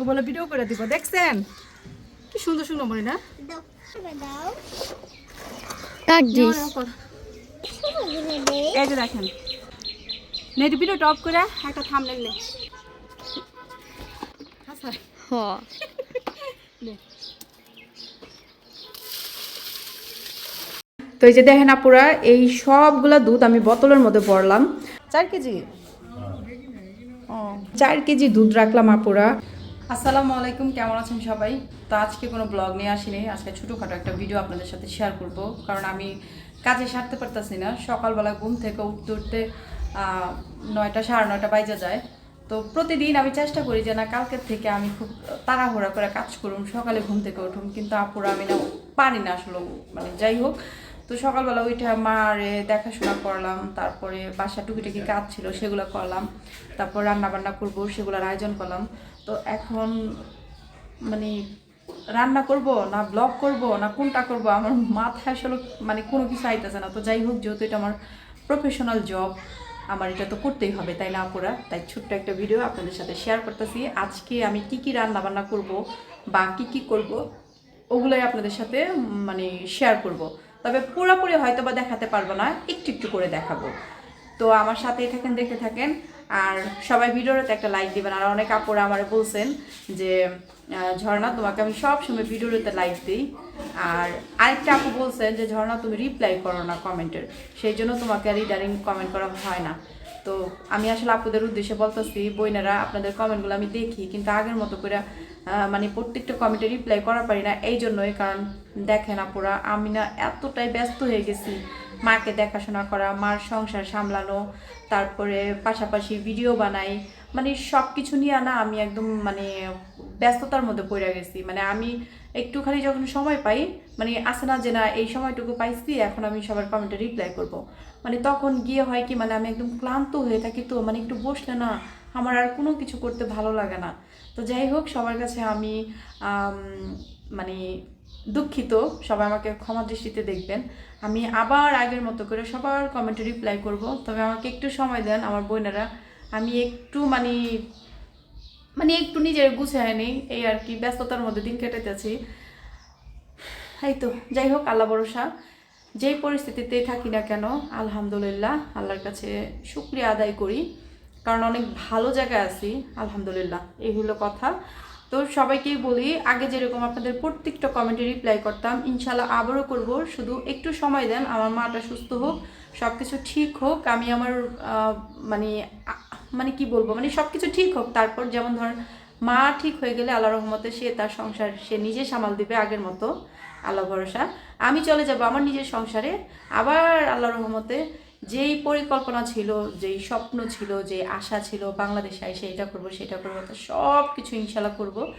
ও বলে ভিডিও করে দিব দেখছেন? কি সুন্দর সুন্দর মনে না? এই যে দেখেন। নেট ভিডিও টপ করে একটা থামলেন নে। আচ্ছা তো এই যে দেখেন আপুরা এই সবগুলা দুধ আমি বোতলের মধ্যে ভরলাম। চার কেজি? চার কেজি দুধ রাখলাম আপুরা। আসসালামু আলাইকুম, কেমন আছেন সবাই? তো আজকে কোনো ব্লগ নিয়ে আসিনি, আজকে ছোটোখাটো একটা ভিডিও আপনাদের সাথে শেয়ার করব, কারণ আমি কাজে সারতে পারতেছি না। সকালবেলা ঘুম থেকে উঠতে উঠতে নয়টা, সাড়ে নয়টা বাইজে যায়। তো প্রতিদিন আমি চেষ্টা করি যে না, কালকের থেকে আমি খুব তাড়াহুড়া করে কাজ করুন সকালে ঘুম থেকে উঠুন কিন্তু আপুরা আমি না, পারি না আসলে মানে যাই হোক। তো সকালবেলা উঠে মারে দেখাশোনা করলাম, তারপরে বাসা টুকিটাকি কাজ ছিল, সেগুলো করলাম, তারপর রান্না বান্না করব, সেগুলোর আয়োজন করলাম। তো এখন মানে রান্না করব না ব্লগ করব না কোনটা করব? আমার মাথায় আসলে মানে কোনো কিছু আইতেছে না। তো যাই হোক, যেহেতু এটা আমার প্রফেশনাল জব আমার এটা তো করতেই হবে, তাই না আপুরা? তাই ছোট্ট একটা ভিডিও আপনাদের সাথে শেয়ার করতেছি। আজকে আমি কি কি রান্না বান্না করব বা কি কি করব, ওগুলোই আপনাদের সাথে মানে শেয়ার করব। তবে পুরোপুরি হয়তো বা দেখাতে পারব না, একটু একটু করে দেখাবো। তো আমার সাথেই থাকেন দেখে থাকেন। আর সবাই ভিডিওতে একটা লাইক দিবেন। আর অনেক আপুরা আমার বলছেন যে ঝর্ণা, তোমাকে আমি সব সময় ভিডিওতে লাইক দিই। আর আরেকটা আপু বলছেন যে, ঝর্ণা, তুমি রিপ্লাই করো না কমেন্টের। সেই জন্য তোমাকে রিডারিং কমেন্ট করা হয় না। তো আমি আসলে আপুদের উদ্দেশ্যে বলতেছি বইনারা আপনাদের কমেন্টগুলো আমি দেখি। কিন্তু আগের মতো করে মানে প্রত্যেকটা কমেন্টে রিপ্লাই করা পারি না। এই জন্যই কারণ দেখেন আপুরা, আমি না এতটাই ব্যস্ত হয়ে গেছি মাকে দেখাশোনা করা, মার সংসার সামলানো, তারপরে পাশাপাশি ভিডিও বানাই। মানে সব কিছু নিয়ে না আমি একদম মানে ব্যস্ততার মধ্যে পড়ে গেছি। মানে আমি একটুখানি যখন সময় পাই মানে আসে না যে না এই সময়টুকু পাইছি, এখন আমি সবার কমেন্টে রিপ্লাই করব। মানে তখন গিয়ে হয় কি মানে আমি একদম ক্লান্ত হয়ে থাকি তো মানে একটু বসলে না আমার আর কোনো কিছু করতে ভালো লাগে না। তো যাই হোক, সবার কাছে আমি মানে দুঃখিত, সবাই আমাকে ক্ষমা দৃষ্টিতে দেখবেন। আমি আবার আগের মতো করে সবার কমেন্টে রিপ্লাই করব। তবে আমাকে একটু সময় দেন আমার বোনেরা। আমি একটু মানে মানে একটু নিজের গুছায় নেই এই আর কি, ব্যস্ততার মধ্যে দিন কেটেতেছি এই তো, যাই হোক, আল্লাহ ভরসা। যেই পরিস্থিতিতে থাকি না কেন, আলহামদুলিল্লাহ, আল্লাহর কাছে শুক্রিয়া আদায় করি। কারণ অনেক ভালো জায়গায় আছি, আলহামদুলিল্লাহ। এই হলো কথা। তো সবাইকেই বলি, আগে যেরকম আপনাদের প্রত্যেকটা কমেন্টে রিপ্লাই করতাম ইনশাল্লাহ আবারও করব। শুধু একটু সময় দেন, আমার মাটা সুস্থ হোক সব কিছু ঠিক হোক, আমি আমার মানে মানে কি বলব মানে সব কিছু ঠিক হোক। তারপর যেমন ধরেন, মা ঠিক হয়ে গেলে আল্লাহ রহমতে সে তার সংসার, সে নিজে সামাল দিবে আগের মতো। আল্লাহ ভরসা। আমি চলে যাব আমার নিজের সংসারে। আবার আল্লাহ রহমতে যেই পরিকল্পনা ছিল, যেই স্বপ্ন ছিল যে আশা ছিল, বাংলাদেশে এসে এটা করব, সেটা করব সব কিছু ইনশাল্লাহ করব।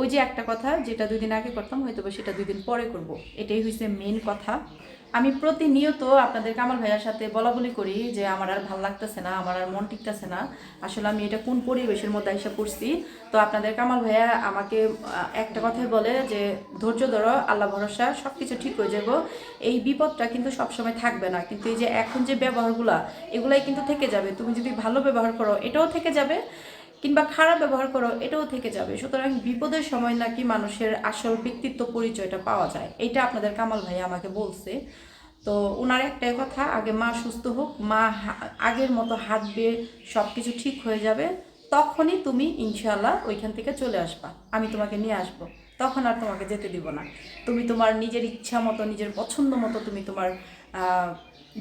ওই যে একটা কথা, যেটা দুই দিন আগে করতাম হয়তো সেটা দুই দিন পরে করব। এটাই হয়েছে মেন কথা। আমি প্রতিনিয়ত আপনাদের কামাল ভাইয়ার সাথে বলা বলি করি যে আমার আর ভালো লাগতেছে না, আমার আর মন টিকতেছে না। আসলে আমি এটা কোন পরিবেশের মধ্যে এসে পড়ছি? তো আপনাদের কামাল ভাইয়া আমাকে একটা কথাই বলে যে, ধৈর্য ধরো, আল্লাহ ভরসা সব কিছু ঠিক হয়ে যাব। এই বিপদটা কিন্তু সবসময় থাকবে না। কিন্তু এই যে এখন যে ব্যবহারগুলা, এগুলাই কিন্তু থেকে যাবে। তুমি যদি ভালো ব্যবহার করো, এটাও থেকে যাবে। কিংবা খারাপ ব্যবহার করো, এটাও থেকে যাবে। সুতরাং বিপদের সময় নাকি মানুষের আসল ব্যক্তিত্ব পরিচয়টা পাওয়া যায়, এটা আপনাদের কামাল ভাই আমাকে বলছে। তো ওনার একটাই কথা, আগে মা সুস্থ হোক, মা আগের মতো হাঁটবে সব কিছু ঠিক হয়ে যাবে, তখনই তুমি ইনশাল্লাহ ওইখান থেকে চলে আসবা, আমি তোমাকে নিয়ে আসব। তখন আর তোমাকে যেতে দিব না। তুমি তোমার নিজের ইচ্ছা মতো, নিজের পছন্দ মতো তুমি তোমার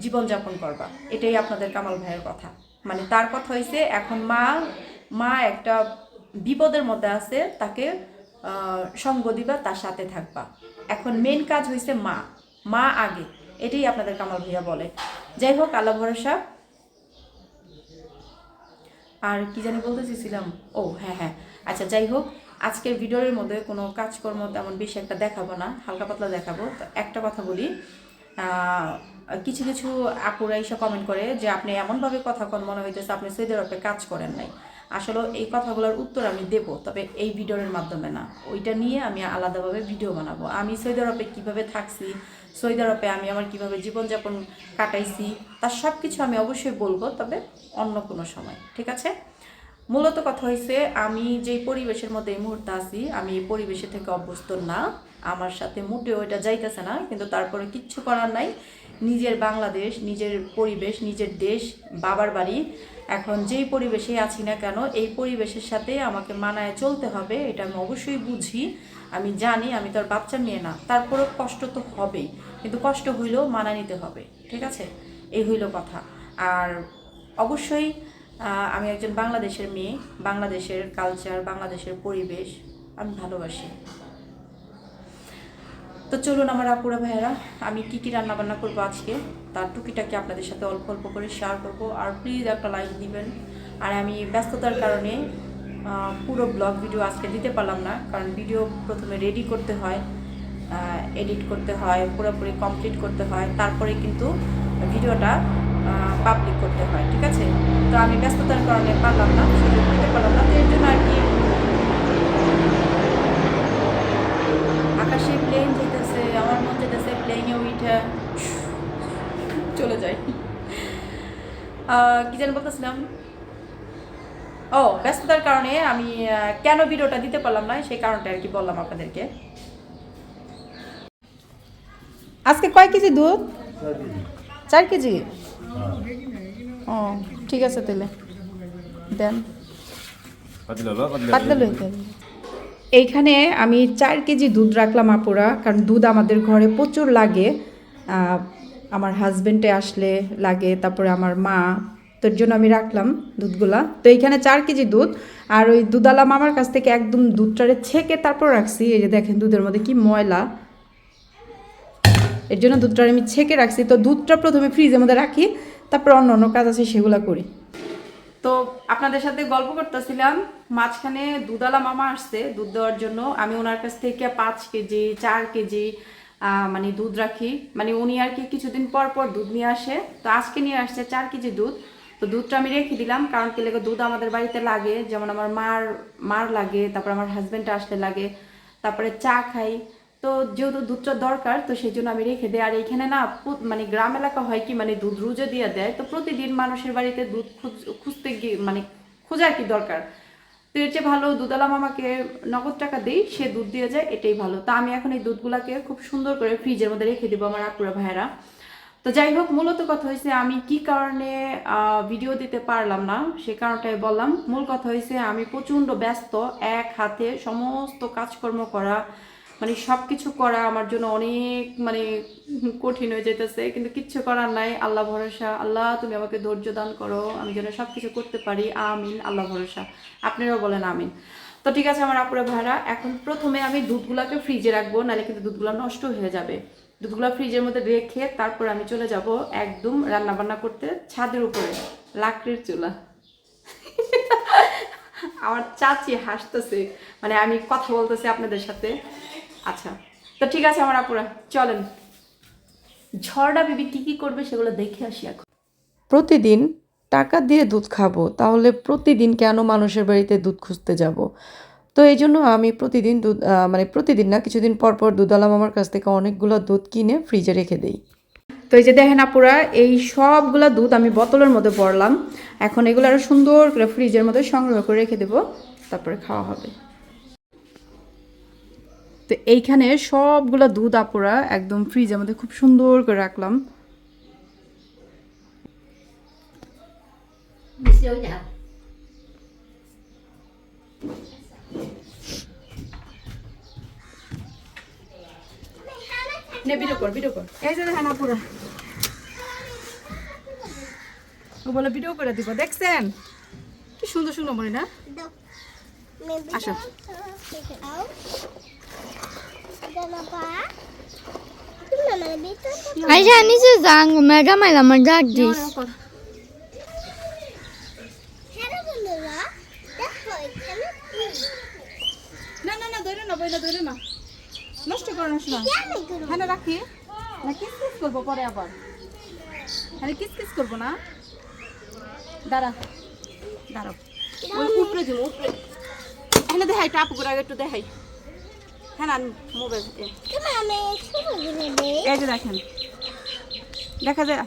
জীবনযাপন করবা, এটাই আপনাদের কামাল ভাইয়ের কথা। মানে তার কথা হয়েছে এখন মা মা একটা বিপদের মধ্যে আছে, তাকে সঙ্গ দিবা, তার সাথে থাকবা। এখন মেন কাজ হয়েছে মা। মা আগে। এটাই আপনাদের কামাল ভাইয়া বলে। যাই হোক, আল্লাহ ভরসা। আর কি জানি বলতে চেয়েছিলাম ও হ্যাঁ হ্যাঁ। আচ্ছা যাই হোক, আজকের ভিডিওর মধ্যে কোনো কাজকর্ম তেমন বেশি একটা দেখাবো না, হালকা পাতলা দেখাবো। তো একটা কথা বলি কিছু কিছু আপুরা এসে কমেন্ট করে যে, আপনি এমনভাবে কথা কন, মনে হইতেছে আপনি সৌদি আরবে কাজ করেন নাই। আসলে এই কথাগুলোর উত্তর আমি দেব, তবে এই ভিডিওর মাধ্যমে না। ওইটা নিয়ে আমি আলাদাভাবে ভিডিও বানাবো। আমি সৌদি আরবে কীভাবে থাকছি, সৌদি আরবে আমি আমার কীভাবে জীবনযাপন কাটাইছি, তার সব কিছু আমি অবশ্যই বলব, তবে অন্য কোনো সময়, ঠিক আছে? মূলত কথা হয়েছে আমি যেই পরিবেশের মধ্যে এই মুহূর্তে আছি, আমি এই পরিবেশে থেকে অভ্যস্ত না। আমার সাথে মোটেও এটা যাইতেছে না, কিন্তু তারপরে কিচ্ছু করার নাই। নিজের বাংলাদেশ, নিজের পরিবেশ, নিজের দেশ, বাবার বাড়ি এখন যেই পরিবেশে আছি না কেন, এই পরিবেশের সাথে আমাকে মানায় চলতে হবে, এটা আমি অবশ্যই বুঝি, আমি জানি, আমি তো আর বাচ্চা মেয়ে না, তারপরেও কষ্ট তো হবেই, কিন্তু কষ্ট হইলেও মানা নিতে হবে, ঠিক আছে? এই হইল কথা। আর অবশ্যই আমি একজন বাংলাদেশের মেয়ে, বাংলাদেশের কালচার বাংলাদেশের পরিবেশ, আমি ভালোবাসি। তো চলুন আমার আপুরা ভাইয়েরা, আমি কি কি রান্না বান্না করব আজকে? তার টুকিটাকে আপনাদের সাথে অল্প অল্প করে শেয়ার করব। আর প্লিজ একটা লাইক দিবেন। আর আমি ব্যস্ততার কারণে পুরো ব্লগ ভিডিও আজকে দিতে পারলাম না। কারণ ভিডিও প্রথমে রেডি করতে হয় এডিট করতে হয়, পুরোপুরি কমপ্লিট করতে হয়। তারপরে কিন্তু ভিডিওটা পাবলিক করতে হয়, ঠিক আছে? তো আমি ব্যস্ততার কারণে পারলাম না সুযোগ দিতে পারলাম না। তো এর জন্য আর কি, আকাশে প্লেন আমার মন যেতেছে প্লেনে উঠে চলে আহ, কি যেন বলতেছিলাম? ও ব্যস্ততার কারণে আমি কেন ভিডিওটা দিতে পারলাম না সেই কারণটা আর কি বললাম আপনাদেরকে। আজকে কয় কেজি দুধ? চার কেজি? ও ঠিক আছে তাহলে। দেন। পাতলা বা পাতলা পাতলা লইতে এইখানে আমি চার কেজি দুধ রাখলাম আপুরা, কারণ দুধ আমাদের ঘরে প্রচুর লাগে। আমার হাজবেন্ডে আসলে লাগে, তারপরে আমার মা তোর জন্য আমি রাখলাম দুধগুলা। তো এইখানে চার কেজি দুধ, আর ওই দুধালা মামার কাছ থেকে একদম দুধটারে ছেঁকে তারপর রাখছি। এই যে দেখেন দুধের মধ্যে কি ময়লা। এর জন্য দুধটা আমি ছেঁকে রাখছি। তো দুধটা প্রথমে ফ্রিজের মধ্যে রাখি, তারপর অন্য অন্য কাজ আছে সেগুলো করি। তো আপনাদের সাথে গল্প করতেছিলাম, মাঝখানে দুধালা মামা আসছে দুধ দেওয়ার জন্য। আমি ওনার কাছ থেকে পাঁচ কেজি, চার কেজি মানে দুধ রাখি। মানে উনি আর কি কিছুদিন পর পর দুধ নিয়ে আসে। তো আজকে নিয়ে আসছে চার কেজি দুধ। তো দুধটা আমি রেখে দিলাম, কারণ কি লেগে দুধ আমাদের বাড়িতে লাগে। যেমন আমার মার মার লাগে, তারপর আমার হাজব্যান্ড আসলে লাগে। তারপরে চা খাই। তো যেহেতু দুধটা দরকার, তো সেই জন্য আমি রেখে দিই। আর এখানে না মানে গ্রাম এলাকা হয় কি মানে দুধ রুজে দিয়ে দেয়। তো প্রতিদিন মানুষের বাড়িতে দুধ খুঁজতে গিয়ে মানে খোঁজার কি দরকার? তো এর চেয়ে ভালো দুধালা মামাকে নগদ টাকা দিই, সে দুধ দিয়ে যায়, এটাই ভালো। তা আমি এখন এই দুধগুলাকে খুব সুন্দর করে ফ্রিজের মধ্যে রেখে দেবো আমার আপুরা ভাইয়েরা। তো যাই হোক, মূলত কথা হয়েছে আমি কি কারণে ভিডিও দিতে পারলাম না, সে কারণটাই বললাম। মূল কথা হয়েছে আমি প্রচণ্ড ব্যস্ত, এক হাতে সমস্ত কাজকর্ম করা মানে সব কিছু করা আমার জন্য অনেক মানে কঠিন হয়ে যেতেছে কিন্তু কিচ্ছু করার নাই, আল্লাহ ভরসা। আল্লাহ, তুমি আমাকে ধৈর্য দান করো, আমি যেন সব কিছু করতে পারি। আমিন, আল্লাহ ভরসা। আপনারাও বলেন আমিন। তো ঠিক আছে আমার আপুরা ভাড়া এখন প্রথমে আমি দুধগুলাকে ফ্রিজে রাখব, নাহলে কিন্তু দুধগুলো নষ্ট হয়ে যাবে। দুধগুলো ফ্রিজের মধ্যে রেখে তারপর আমি চলে যাব একদম রান্না বান্না করতে ছাদের উপরে, লাকড়ির চুলা। আমার চাচি হাসতেছে মানে আমি কথা বলতেছি আপনাদের সাথে। আচ্ছা তো ঠিক আছে আমার আপুরা চলেন। ঝড়টা বিবি কি কি করবে সেগুলো দেখে আসি এখন। প্রতিদিন টাকা দিয়ে দুধ খাব তাহলে প্রতিদিন কেন মানুষের বাড়িতে দুধ খুঁজতে যাব? তো এই জন্য আমি প্রতিদিন দুধ মানে প্রতিদিন না কিছুদিন পর পর দুধালা মামার কাছ থেকে অনেকগুলো দুধ কিনে ফ্রিজে রেখে দেই। তো এই যে দেখেন আপুরা এই সবগুলো দুধ আমি বোতলের মধ্যে পড়লাম এখন এগুলো আরও সুন্দর করে ফ্রিজের মধ্যে সংগ্রহ করে রেখে দেবো তারপরে খাওয়া হবে। তো এইখানে সবগুলা দুধ আপুরা একদম ফ্রিজের মধ্যে খুব সুন্দর করে রাখলাম। নে ভিডিও কর ভিডিও কর। এই যে দেখেন আপুরা। ও বলে ভিডিও করে দিব দেখছেন? কি সুন্দর সুন্দর মনে না আসো। আচ্ছা নিচে যাং মেঘা মাইলা আমার ডাক দিস না না না ধরে না বইলা ধরে না নষ্ট করো না শোনা হ্যাঁ রাখি না কিস কিস করব পরে আবার আরে কিস কিস করব না দাঁড়া দাঁড়াও উপরে দিব উপরে এখানে দেখাই টাপ করে আগে একটু দেখাই হ্যাঁ না মোবাইল এই যে দেখেন। দেখা যায়।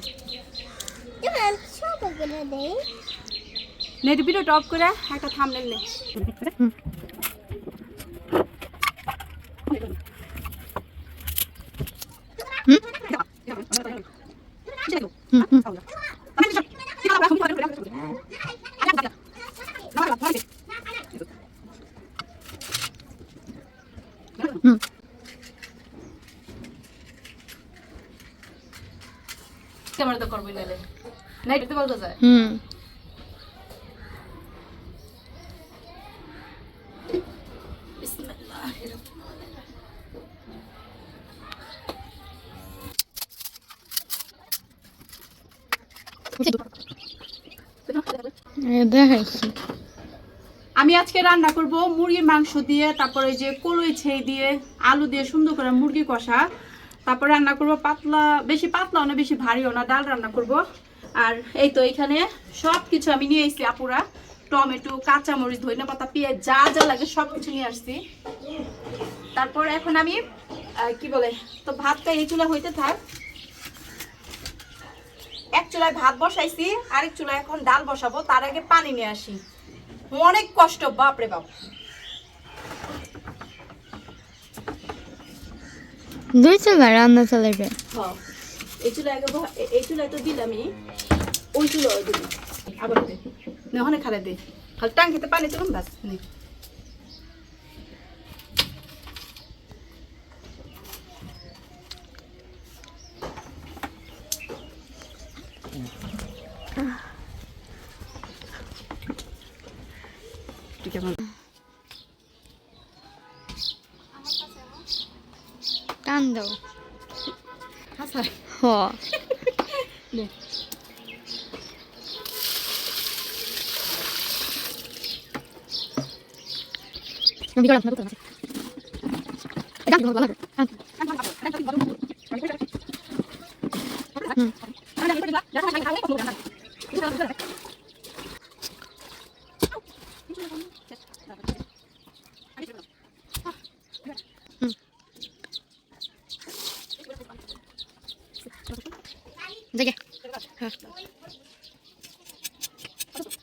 নেট ভিডিওটা অফ করে একটা থামনেল নে। ক্যামেরা তো করবই নাইট তো বলতে যায় হুম। দেখাইছি। আমি আজকে রান্না করব মুরগির মাংস দিয়ে তারপরে যে কলই ছেই দিয়ে আলু দিয়ে সুন্দর করে মুরগি কষা। তারপর রান্না করব পাতলা, বেশি পাতলাও না, বেশি ভারীও না, ডাল রান্না করব। আর এই তো এখানে সব কিছু আমি নিয়ে এসেছি আপুরা। টমেটো, কাঁচামরিচ ধনিয়া পাতা পেঁয়াজ, যা যা লাগে সব কিছু নিয়ে আসছি। তারপর এখন আমি কি বলে, তো ভাতটা এই চুলা হইতে থাক। এক চুলায় ভাত বসাইছি, আরেক চুলায় এখন ডাল বসাবো, তার আগে পানি নিয়ে আসি। অনেক কষ্ট, বাপরে বাপ। দুই চুলা রান্না চালাইবে এই চুলা এই চুলা তো দিলামই ওই চুলায় দিলাম আবার ওখানে খালে দে খালি টাঙ্কিতে পানি চলুন বাস নে তুই কেমন টান দাও হাসাই হ নে বিকাল আপনার করতে এটা কি ভালো দেখে হ্যাঁ উঠে গেছে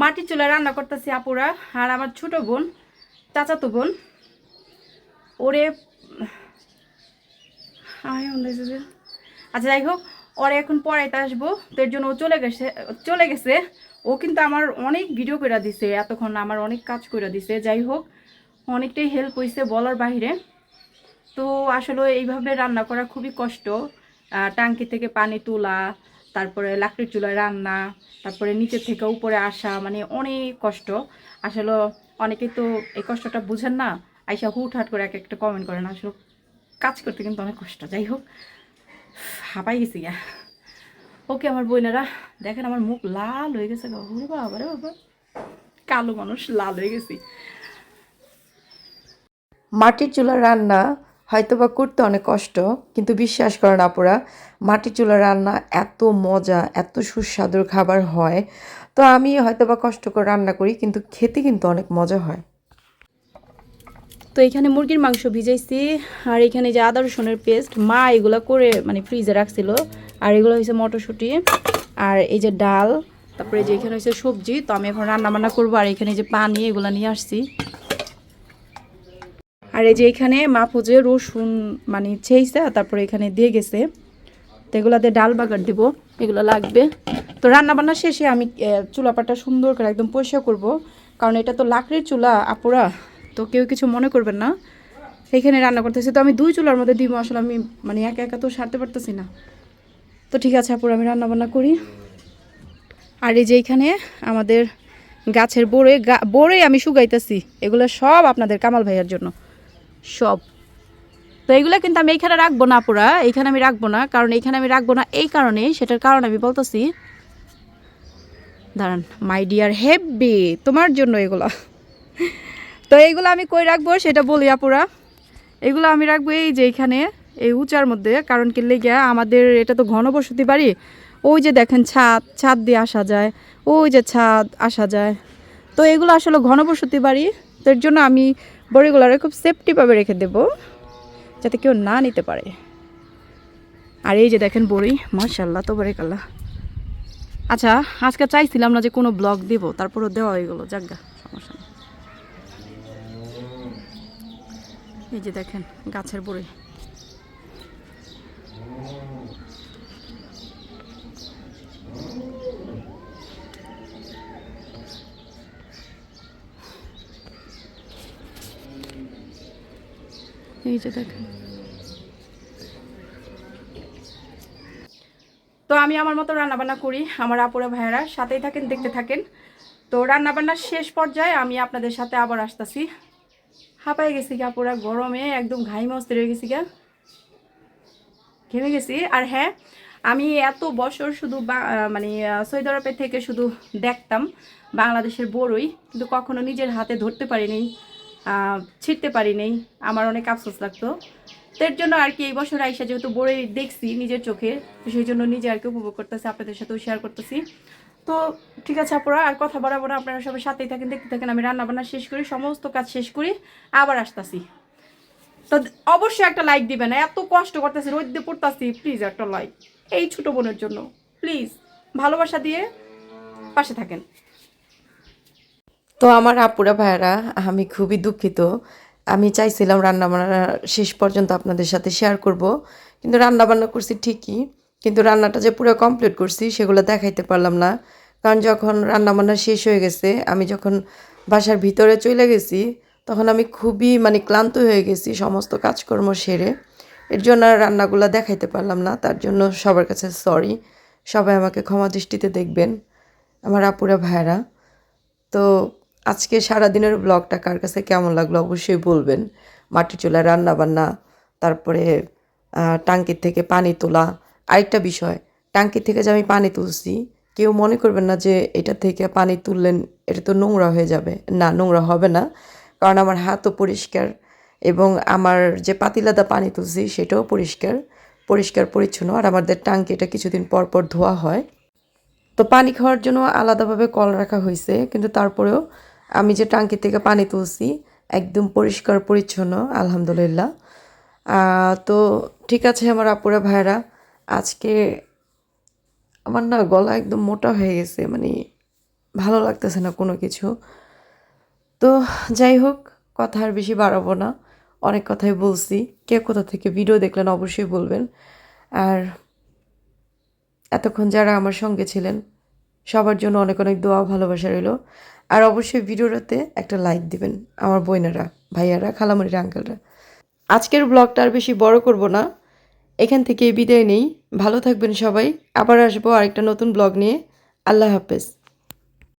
মাটির চুলায় রান্না করতেছি আপুরা, আর আমার ছোট বোন, চাচাতো বোন। ওরে আচ্ছা যাই হোক, ওরে এখন পড়াইতে আসব, তো এর জন্য ও চলে গেছে চলে গেছে। ও কিন্তু আমার অনেক ভিডিও করে দিছে, এতক্ষণ আমার অনেক কাজ করে দিছে। যাই হোক, অনেকটাই হেল্প হয়েছে বলার বাইরে তো আসলে এইভাবে রান্না করা খুবই কষ্ট। টাঙ্কি থেকে পানি তোলা, তারপরে লাকড়ির চুলায় রান্না, তারপরে নিচের থেকে উপরে আসা মানে অনেক কষ্ট। আসলে অনেকেই তো এই কষ্টটা বুঝেন না, আইসা হুট হাট করে এক একটা কমেন্ট করেন। আসলে কাজ করতে কিন্তু অনেক কষ্ট। যাই হোক, হাঁপাই গেছি গা। ওকে আমার বোনেরা দেখেন আমার মুখ লাল হয়ে গেছে গো। বাবা রে বাবা। কালো মানুষ লাল হয়ে গেছি। মাটির চুলার রান্না হয়তো বা করতে অনেক কষ্ট কিন্তু বিশ্বাস করেন আপুরা মাটির চুলা রান্না এত মজা এত সুস্বাদুর খাবার হয়। তো আমি হয়তো বা কষ্ট করে রান্না করি কিন্তু খেতে কিন্তু অনেক মজা হয়। তো এখানে মুরগির মাংস ভিজাইছি আর এখানে যে আদা রসুনের পেস্ট মা এগুলো করে মানে ফ্রিজে রাখছিল। আর এগুলো হয়েছে মটরশুঁটি আর এই যে ডাল, তারপরে যে এখানে হয়েছে সবজি, তো আমি এখন রান্না বান্না করব আর এখানে যে পানি, এগুলো নিয়ে আসছি। আর এই যে এখানে মা পুজে রসুন মানে ছেইছে, তারপরে এখানে দিয়ে গেছে। তো এগুলাতে ডাল বাগার দিব, এগুলো লাগবে। তো রান্না বান্না শেষে আমি চুলাপাটা সুন্দর করে একদম পরিষ্কার করব, কারণ এটা তো লাকড়ির চুলা, আপুরা, তো কেউ কিছু মনে করবেন না। এখানে রান্না করতেছি, তো আমি দুই চুলার মধ্যে দিব, আসলে আমি মানে একা একা তো সারতে পারতেছি না। তো ঠিক আছে আপুরা, আমি রান্না বান্না করি। আর এই যে এখানে আমাদের গাছের বোরে বোরে আমি শুকাইতেছি এগুলো সব আপনাদের কামাল ভাইয়ার জন্য। সব। তো এইগুলো কিন্তু আমি এইখানে রাখব না পুরা এইখানে আমি রাখব না, কারণ এইখানে আমি রাখব না এই কারণে সেটার কারণ আমি বলতেছি। দাঁড়ান মাই ডিয়ার হেভি তোমার জন্য এগুলো। তো এইগুলো আমি কই রাখব সেটা বলি আপুরা। এগুলো আমি রাখব এই যে এখানে এই উঁচার মধ্যে, কারণ কি লেগে আমাদের এটা তো ঘনবসতি বাড়ি। ওই যে দেখেন ছাদ ছাদ দিয়ে আসা যায়, ওই যে ছাদ আসা যায়। তো এগুলো আসলে ঘনবসতি বাড়ি, তো এর জন্য আমি বড়িগুলারে খুব সেফটিভাবে রেখে দেব, যাতে কেউ না নিতে পারে। আর এই যে দেখেন বড়ি মার্শাল্লাহ তো বারেকাল্লাহ আচ্ছা আজকে চাইছিলাম না যে কোনো ব্লগ দেব, তারপরও দেওয়া হয়ে গেলো যাজ্ঞা সমস্যা নেই। এই যে দেখেন গাছের বড়ি। এই যে দেখেন। তো আমি আমার মতো রান্নাবান্না করি, আমার আপুরা ভাইয়েরা। সাথেই থাকেন, দেখতে থাকেন। তো রান্নাবান্নার শেষ পর্যায়ে আমি আপনাদের সাথে আবার আসতেছি। হাঁপাই গেছি গা পুরা, গরমে একদম ঘাই মস্তি রয়ে গেছি গা। ঘেমে গেছি। আর হ্যাঁ আমি এত বছর শুধু মানে সৌদি আরবের থেকে শুধু দেখতাম বাংলাদেশের বড়ই, কিন্তু কখনো নিজের হাতে ধরতে পারিনি। ছিঁড়তে পারিনি আমার অনেক আফসোস লাগতো। তো এর জন্য আর কি এই বছর আইসা যেহেতু বড়ই দেখছি নিজের চোখে, তো সেই জন্য নিজে আর কি উপভোগ করতেছি, আপনাদের সাথেও শেয়ার করতেছি। তো ঠিক আছে আপনারা আর কথা বাড়াবো না, আপনারা সবাই সাথেই থাকেন, দেখতে থাকেন, আমি রান্নাবান্না শেষ করি, সমস্ত কাজ শেষ করি, আবার আসতাছি। তো অবশ্যই একটা লাইক দিবেন, এত কষ্ট করতেছি, রোদ দিয়ে পড়তাছি প্লিজ একটা লাইক এই ছোট বোনের জন্য প্লিজ ভালোবাসা দিয়ে পাশে থাকেন। তো আমার আপুরা, ভাইয়ারা, আমি খুবই দুঃখিত। আমি চাইছিলাম রান্নাবান্না শেষ পর্যন্ত আপনাদের সাথে শেয়ার করব। কিন্তু রান্নাবান্না করছি ঠিকই, কিন্তু রান্নাটা যে পুরো কমপ্লিট করছি সেগুলো দেখাইতে পারলাম না। কারণ যখন রান্নাবান্না শেষ হয়ে গেছে, আমি যখন বাসার ভিতরে চলে গেছি, তখন আমি খুবই মানে ক্লান্ত হয়ে গেছি সমস্ত কাজকর্ম সেরে। এর জন্য আর রান্নাগুলো দেখাইতে পারলাম না, তার জন্য সবার কাছে সরি সবাই আমাকে ক্ষমা দৃষ্টিতে দেখবেন, আমার আপুরা, ভাইয়ারা। তো আজকে সারাদিনের ব্লগটা কার কাছে কেমন লাগল অবশ্যই বলবেন। মাটি চুলা রান্না বান্না, তারপরে টাঙ্কির থেকে পানি তোলা। আরেকটা বিষয় টাঙ্কি থেকে যে আমি পানি তুলছি, কেউ মনে করবেন না যে এটা থেকে পানি তুললেন, এটা তো নোংরা হয়ে যাবে। না, নোংরা হবে না, কারণ আমার হাতও পরিষ্কার এবং আমার যে পাতিলাদা পানি তুলছি, সেটাও পরিষ্কার পরিষ্কার, পরিচ্ছন্ন। আর আমাদের টাঙ্কি এটা কিছুদিন পর পর ধোয়া হয়। তো পানি খাওয়ার জন্য আলাদাভাবে কল রাখা হয়েছে কিন্তু তারপরেও আমি যে টাঙ্কি থেকে পানি তুলছি, একদম পরিষ্কার, পরিচ্ছন্ন, আলহামদুলিল্লাহ। তো ঠিক আছে আমার আপুরা ভাইরা আজকে আমার না গলা একদম মোটা হয়ে গেছে মানে ভালো লাগতেছে না কোনো কিছু। তো যাই হোক, কথা আর বেশি বাড়াবো না, অনেক কথাই বলছি। কে কোথা থেকে ভিডিও দেখলেন অবশ্যই বলবেন। আর এতক্ষণ যারা আমার সঙ্গে ছিলেন, সবার জন্য অনেক অনেক দোয়া ভালোবাসা রইল। আর অবশ্যই ভিডিওটাতে একটা লাইক দিবেন, আমার বইনারা ভাইয়ারা খালামুড়ির আঙ্কেলরা আজকের ব্লগটা আর বেশি বড় করব না। এখান থেকে বিদায় নেই। ভালো থাকবেন সবাই। আবার আসব আরেকটা নতুন ব্লগ নিয়ে। আল্লাহ হাফেজ।